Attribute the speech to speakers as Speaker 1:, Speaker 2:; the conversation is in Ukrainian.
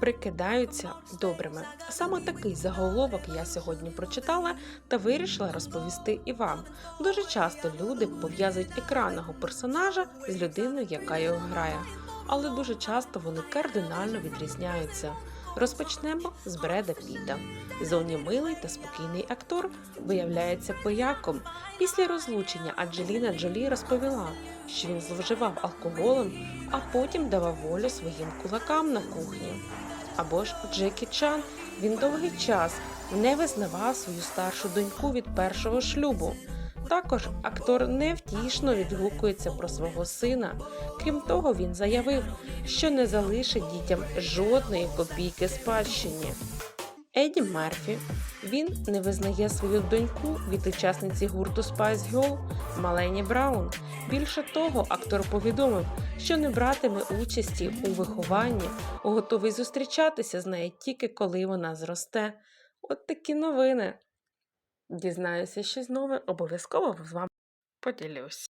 Speaker 1: прикидаються добрими. Саме такий заголовок я сьогодні прочитала та вирішила розповісти і вам. Дуже часто люди пов'язують екранного персонажа з людиною, яка його грає, але дуже часто вони кардинально відрізняються. Розпочнемо з Бреда Піта. Зовні милий та спокійний актор виявляється пияком. Після розлучення Анджеліна Джолі розповіла, що він зловживав алкоголем, а потім давав волю своїм кулакам на кухні. Або ж Джекі Чан він довгий час не визнавав свою старшу доньку від першого шлюбу. Також актор невтішно відгукується про свого сина. Крім того, він заявив, що не залишить дітям жодної копійки спадщині. Еді Мерфі він не визнає свою доньку від учасниці гурту Spice Girl Малені Браун. Більше того, актор повідомив, що не братиме участі у вихованні, готовий зустрічатися з нею тільки коли вона зросте. От такі новини. Дізнаюся щось нове, обов'язково з вами поділюсь.